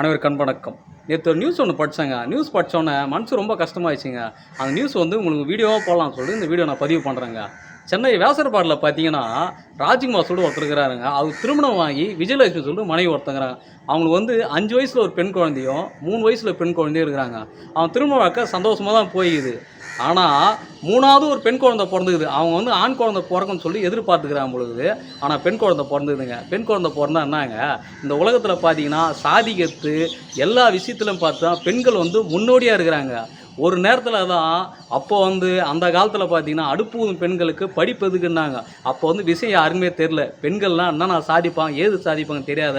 அனைவருக்கும் வணக்கம். நேற்று ஒரு நியூஸ் ஒன்று படித்தேங்க நியூஸ் படித்தோன்னே மனசு ரொம்ப கஷ்டமாயிடுச்சுங்க. அந்த நியூஸ் வந்து உங்களுக்கு வீடியோவாக போடலாம்னு சொல்லிட்டு இந்த வீடியோ நான் பதிவு பண்ணுறேங்க சென்னை வேசரபாடில் பார்த்தீங்கன்னா ராஜ்குமார் சொல்லிட்டு ஒருத்தர் இருக்கிறாருங்க. அவர் திருமணம் வாங்கி விஜயலட்சுமி சொல்லிட்டு மனைவி ஒருத்தங்கிறாங்க. அவங்களுக்கு வந்து அஞ்சு வயசில் ஒரு பெண் குழந்தையும் மூணு வயசில் பெண் குழந்தையும் இருக்கிறாங்க. அவன் திருமண வாழ்க்கை சந்தோஷமாக தான் போயிடுது ஆனால் மூணாவது ஒரு பெண் குழந்தை பிறந்துக்குது. அவங்க வந்து ஆண் குழந்தை பிறக்கும்னு சொல்லி எதிர்பார்த்துக்கிறாங்க பொழுது ஆனால் பெண் குழந்தை பிறந்ததுங்க பெண் குழந்தை பிறந்தா என்னங்க? இந்த உலகத்தில் பார்த்தீங்கன்னா சாதிகத்து எல்லா விஷயத்திலும் பார்த்தா பெண்கள் வந்து முன்னோடியாக இருக்கிறாங்க. ஒரு நேரத்தில் தான் அப்போ வந்து அந்த காலத்தில் பார்த்தீங்கன்னா அடுப்பு ஊதும் பெண்களுக்கு படிப்பு எதுக்குன்னாங்க. அப்போ வந்து விஷயம் யாருமே தெரில பெண்கள்லாம் என்னென்ன சாதிப்பாங்க ஏது சாதிப்பாங்க தெரியாத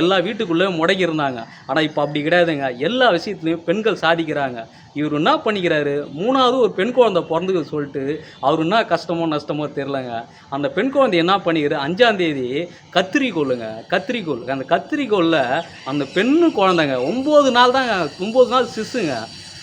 எல்லா வீட்டுக்குள்ளே முடங்கியிருந்தாங்க ஆனால் இப்போ அப்படி கிடையாதுங்க. எல்லா விஷயத்துலையும் பெண்கள் சாதிக்கிறாங்க. இவர் என்ன பண்ணிக்கிறாரு? மூணாவது ஒரு பெண் குழந்தை பிறந்துக்கு சொல்லிட்டு அவர் என்ன கஷ்டமோ நஷ்டமோ தெரிலங்க அந்த பெண் குழந்தை என்ன பண்ணிக்கிற அஞ்சாந்தேதி கத்திரிக்கோளுங்க. கத்திரிக்கோள். அந்த கத்திரிக்கோளில் அந்த பெண்ணு குழந்தைங்க ஒம்பது நாள் தாங்க ஒம்பது நாள் சிசுங்க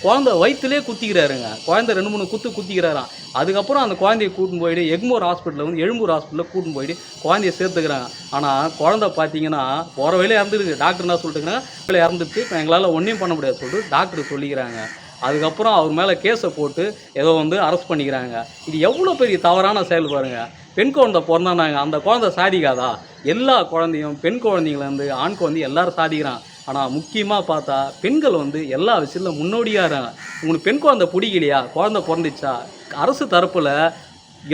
குழந்தை வயிற்றுலேயே குத்திக்கிறாருங்க. குழந்தை ரெண்டு மூணு குத்து குத்திக்கிறாராம். அதுக்கப்புறம் அந்த குழந்தைய கூட்டின்னு போயிட்டு எக்மோர் ஹாஸ்பிட்டலில் வந்து எழும்பூர் ஹாஸ்பிட்டலில் கூட்டின்னு போயிட்டு குழந்தைய சேர்த்துக்கிறாங்க. ஆனால் குழந்தை பார்த்தீங்கன்னா போகிற வழியில் இறந்துருக்கு டாக்டர் என்ன சொல்லிட்டுக்கிறாங்க வேலை இறந்துட்டு இப்போ எங்களால் ஒன்றையும் பண்ண முடியாது சொல்லிட்டு டாக்டர் சொல்லிக்கிறாங்க. அதுக்கப்புறம் அவர் மேலே கேஸை போட்டு ஏதோ வந்து அரெஸ்ட் பண்ணிக்கிறாங்க. இது எவ்வளோ பெரிய தவறான செயல் பாருங்க. பெண் குழந்தை பிறந்தானாங்க. அந்த குழந்தை சாதிக்காதா? எல்லா குழந்தையும் பெண் குழந்தைங்கலேருந்து ஆண் குழந்தை எல்லாரும் சாதிக்கிறான் ஆனால் முக்கியமாக பார்த்தா பெண்கள் வந்து எல்லா விஷயத்துல முன்னோடியாக இருக்காங்க உங்களுக்கு பெண் குழந்தை பிடிக்கலையா? குழந்தை பிறந்துச்சா? அரசு தரப்பில்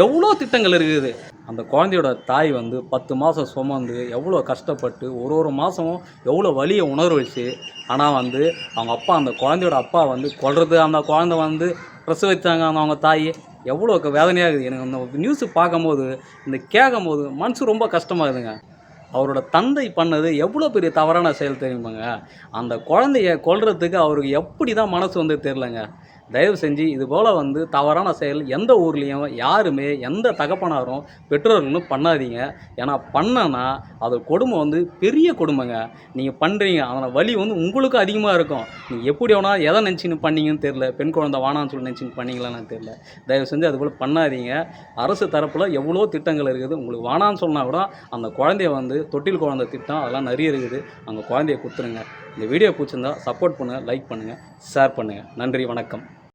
எவ்வளோ திட்டங்கள் இருக்குது? அந்த குழந்தையோட தாய் வந்து பத்து மாதம் சுமந்து எவ்வளோ கஷ்டப்பட்டு ஒரு ஒரு மாதமும் எவ்வளோ வழியை உணர்வச்சு ஆனால் வந்து அவங்க அப்பா அந்த குழந்தையோட அப்பா வந்து கொல்றது அந்த குழந்தை வந்து பிரசவித்தாங்க அந்த அவங்க தாய். எவ்வளோ வேதனையாக இருக்குது. எனக்கு அந்த நியூஸு பார்க்கும்போது இந்த கேட்கும்போது மனசு ரொம்ப கஷ்டமாக இருக்குதுங்க. அவரோட தந்தை பண்ணது எவ்வளோ பெரிய தவறான செயல் தெரியுமாங்க? அந்த குழந்தைய கொல்றதுக்கு அவருக்கு எப்படி தான் மனசு வந்து தெரிலங்க தயவு செஞ்சு இது போல் வந்து தவறான செயல் எந்த ஊர்லேயும் யாருமே எந்த தகப்பனாரும் பெற்றோர்களும் பண்ணாதீங்க. ஏன்னா பண்ணனா அது கொடுமை வந்து பெரிய கொடுமைங்க. நீங்கள் பண்ணுறீங்க அதனால் வலி வந்து உங்களுக்கும் அதிகமாக இருக்கும். நீங்கள் எப்படி வேணா எதை நினச்சின்னு பண்ணீங்கன்னு தெரில பெண் குழந்தை வானான்னு சொல்லி நினச்சின்னு பண்ணீங்களான்னு தெரில தயவு செஞ்சு அது போல் பண்ணாதீங்க. அரசு தரப்பில் எவ்வளோ திட்டங்கள் இருக்குது உங்களுக்கு வானான்னு சொன்னால் கூட அந்த குழந்தைய வந்து தொட்டில் குழந்தை திட்டம் அதெல்லாம் நிறைய இருக்குது. அந்த குழந்தைய கொடுத்துருங்க. இந்த வீடியோ பிடிச்சிருந்தா சப்போர்ட் பண்ணுங்கள் லைக் பண்ணுங்கள் ஷேர் பண்ணுங்கள் நன்றி வணக்கம்.